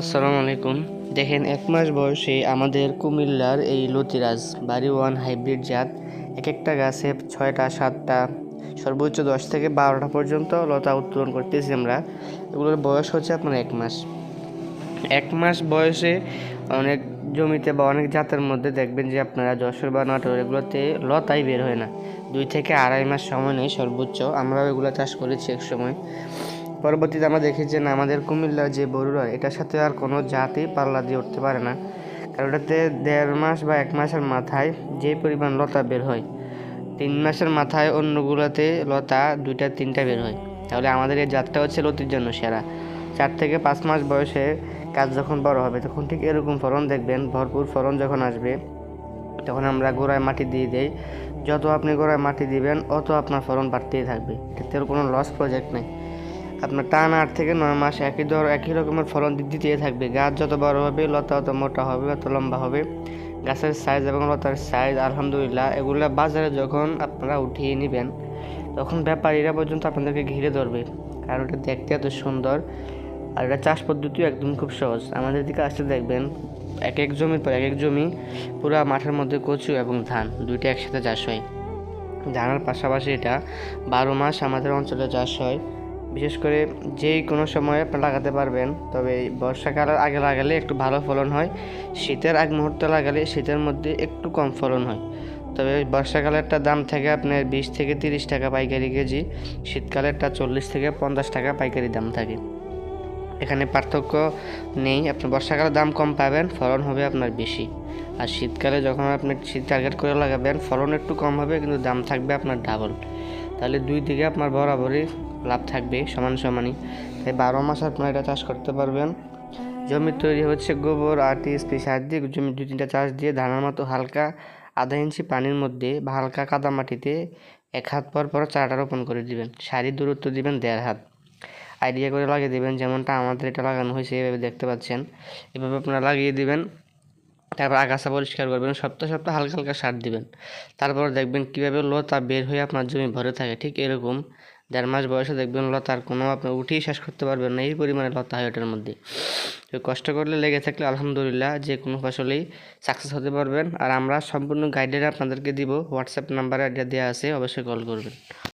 আসসালামু আলাইকুম। দেখেন, এক মাস বয়সে আমাদের কুমিল্লার এই লতিরাজ বাড়ি ওয়ান হাইব্রিড জাত। এক একটা গাছে ছয়টা, সাতটা, সর্বোচ্চ দশ থেকে বারোটা পর্যন্ত লতা উত্তোলন করতেছি আমরা। এগুলোর বয়স হচ্ছে আপনার এক মাস। এক মাস বয়সে অনেক জমিতে বা অনেক জাতের মধ্যে দেখবেন যে আপনারা যশোর বা নাটোর এগুলোতে লতাই বের হয় না। দুই থেকে আড়াই মাস সময় নেই সর্বোচ্চ। আমরাও এগুলো চাষ করেছি এক সময় পরবর্তীতে আমরা দেখি যে না, আমাদের কুমিল্লার যে বড়ুরা এটার সাথে আর কোনো জাতই পাল্লা দিয়ে উঠতে পারে না। কারণ ওটাতে দেড় মাস বা এক মাসের মাথায় যে পরিমাণ লতা বের হয়, তিন মাসের মাথায় অন্যগুলোতে লতা দুইটা, তিনটা বের হয়। তাহলে আমাদের এই জাতটা হচ্ছে লতির জন্য সেরা। চার থেকে পাঁচ মাস বয়সে কাজ যখন বড় হবে, তখন ঠিক এরকম ফলন দেখবেন, ভরপুর ফলন যখন আসবে, তখন আমরা গোড়ায় মাটি দিয়ে দেই। যত আপনি গোড়ায় মাটি দিবেন, অত আপনার ফলন বাড়তেই থাকবে। এতে কোনো লস প্রজেক্ট নেই। আপনার টান আট থেকে নয় মাস একই ধর একই রকমের ফলন দিতেই থাকবে। গাছ যত বড় হবে, লতা অত মোটা হবে অত লম্বা হবে। গাছের সাইজ এবং লতার সাইজ আলহামদুলিল্লাহ, এগুলো বাজারে যখন আপনারা উঠিয়ে নেবেন, তখন ব্যাপারীরা পর্যন্ত আপনাদেরকে ঘিরে ধরবে। কারণ এটা দেখতে এত সুন্দর আর এটা চাষ পদ্ধতিও একদম খুব সহজ। আমাদের দিকে আসতে দেখবেন, এক এক জমির পর এক এক জমি পুরো মাঠের মধ্যে কচু এবং ধান দুইটা একসাথে চাষ হয়। ধানের পাশাপাশি এটা বারো মাস আমাদের অঞ্চলে চাষ হয়। বিশেষ করে যেই কোনো সময় আপনি লাগাতে পারবেন, তবে বর্ষাকালের আগে লাগালে একটু ভালো ফলন হয়, শীতের আগ মুহূর্তে লাগালে শীতের মধ্যে একটু কম ফলন হয়। তবে বর্ষাকালেরটা দাম থাকে আপনার বিশ থেকে তিরিশ টাকা পাইকারি কেজি, শীতকালেরটা চল্লিশ থেকে পঞ্চাশ টাকা পাইকারি দাম থাকে। এখানে পার্থক্য নেই, আপনি বর্ষাকালে দাম কম পাবেন, ফলন হবে আপনার বেশি। আর শীতকালে যখন আপনি শীত টার্গেট করে লাগাবেন, ফলন একটু কম হবে, কিন্তু দাম থাকবে আপনার ডাবল তাহলে দুই দিকে আপনার বরাবরই লাভ থাকবে, সমান সমানই। তাই বারো মাস আপনারা এটা চাষ করতে পারবেন। জমি তৈরি হচ্ছে গোবর, আটি সার দিয়ে জমি দু তিনটা চাষ দিয়ে ধানের মতো হালকা আধা ইঞ্চি পানির মধ্যে বা হালকা কাদা মাটিতে এক হাত পর পর চারাটা রোপণ করে দিবেন। সারি দূরত্ব দিবেন দেড় হাত। আইডিয়া করে লাগিয়ে দিবেন, যেমনটা আমাদের এটা লাগানো হয়েছে, এভাবে দেখতে পাচ্ছেন। এভাবে আপনারা লাগিয়ে দিবেন, তারপর আগাছা পরিষ্কার করবেন, সপ্তাহ সপ্তাহ হালকা হালকা সার দিবেন। তারপর দেখবেন কীভাবে লতা বের হয়ে আপনার জমি ভরে থাকে, ঠিক এরকম দেড় মাস বয়সে দেখবেন লতার কোনো আপনি উঠেই শেষ করতে পারবেন না, এই পরিমাণে লতা হয় ওটার মধ্যে। তো কষ্ট করলে লেগে থাকলে আলহামদুলিল্লাহ যে কোনো ফসলেই সাকসেস হতে পারবেন। আর আমরা সম্পূর্ণ গাইডের আপনাদেরকে দিব হোয়াটসঅ্যাপ নাম্বারে আইডিয়া দেওয়া আছে, অবশ্যই কল করবেন।